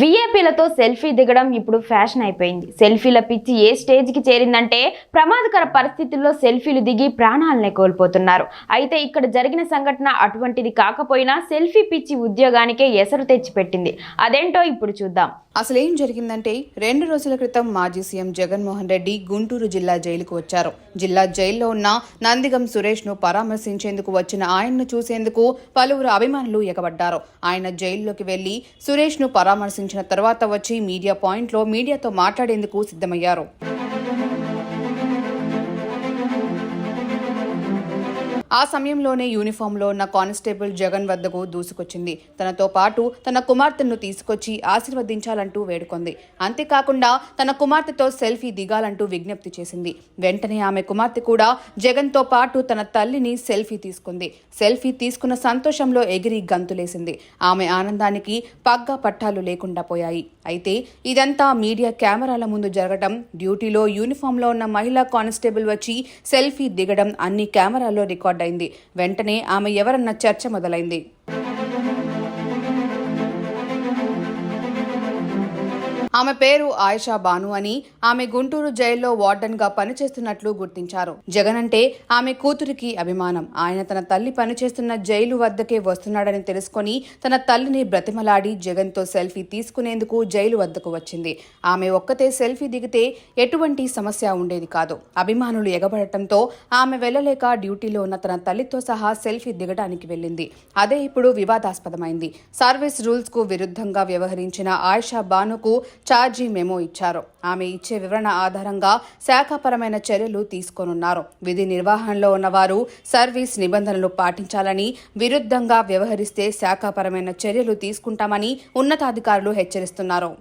విఏపీలతో selfie దిగడం ఇప్పుడు fashion అయిపోయింది. సెల్ఫీల పిచ్చి ఏ స్టేజ్కి చేరిందంటే ప్రమాదకర పరిస్థితుల్లో సెల్ఫీలు దిగి ప్రాణాలనే కోల్పోతున్నారు. అయితే ఇక్కడ జరిగిన సంఘటన అటువంటిది కాకపోయినా సెల్ఫీ పిచ్చి ఉద్యోగానికే ఎసరు తెచ్చిపెట్టింది. అదేంటో ఇప్పుడు చూద్దాం. అసలు ఏం జరిగిందంటే రెండు రోజుల క్రితం మాజీ సీఎం జగన్మోహన్ రెడ్డి గుంటూరు జిల్లా జైలుకు వచ్చారు. జిల్లా జైల్లో ఉన్న నందిగం సురేష్ను పరామర్శించేందుకు వచ్చిన ఆయన్ను చూసేందుకు పలువురు అభిమానులు ఎగబడ్డారు. ఆయన జైల్లోకి వెళ్ళి సురేష్ను పరామర్శించిన తర్వాత వచ్చి మీడియా పాయింట్లో మీడియాతో మాట్లాడేందుకు సిద్ధమయ్యారు. ఆ సమయంలోనే యూనిఫామ్లో ఉన్న కానిస్టేబుల్ జగన్ వద్దకు దూసుకొచ్చింది. తనతో పాటు తన కుమార్తెను తీసుకొచ్చి ఆశీర్వదించాలంటూ వేడుకొంది. అంతేకాకుండా తన కుమార్తెతో సెల్ఫీ దిగాలంటూ విజ్ఞప్తి చేసింది. వెంటనే ఆమె కుమార్తె కూడా జగన్తో పాటు తన తల్లిని సెల్ఫీ తీసుకుంది. సెల్ఫీ తీసుకున్న సంతోషంలో ఎగిరి గంతులేసింది. ఆమె ఆనందానికి పగ్గా పట్టాలు లేకుండా పోయాయి. అయితే ఇదంతా మీడియా కెమెరాల ముందు జరగడం డ్యూటీలో యూనిఫామ్లో ఉన్న మహిళా కానిస్టేబుల్ వచ్చి సెల్ఫీ దిగడం అన్ని కెమెరాల్లో రికార్డ్ అయింది. వెంటనే ఆమె ఎవరన్న చర్చ మొదలైంది. ఆమె పేరు ఆయిషా బాను అని ఆమె గుంటూరు జైల్లో వార్డెన్గా పనిచేస్తున్నట్లు గుర్తించారు. జగన్ అంటే ఆమె కూతురికి అభిమానం. ఆయన తన తల్లి పనిచేస్తున్న జైలు వద్దకే వస్తున్నాడని తెలుసుకొని తన తల్లిని బ్రతిమలాడి జగన్తో సెల్ఫీ తీసుకునేందుకు జైలు వద్దకు వచ్చింది. ఆమె ఒక్కతే సెల్ఫీ దిగితే ఎటువంటి సమస్య ఉండేది కాదు. అభిమానులు ఎగబడటంతో ఆమె వెళ్ళలేక డ్యూటీలో ఉన్న తన తల్లితో సహా సెల్ఫీ దిగడానికి వెళ్ళింది. అదే ఇప్పుడు వివాదాస్పదమైంది. సర్వీస్ రూల్స్కు విరుద్ధంగా వ్యవహరించిన ఆయిషా బానుకు ఛార్జీ మెమో ఇచ్చారు. ఆమె ఇచ్చే వివరణ ఆధారంగా శాఖాపరమైన చర్యలు తీసుకోనున్నారు. విధి నిర్వహణలో ఉన్నవారు సర్వీస్ నిబంధనలు పాటించాలని విరుద్ధంగా వ్యవహరిస్తే శాఖాపరమైన చర్యలు తీసుకుంటామని ఉన్నతాధికారులు హెచ్చరిస్తున్నారు.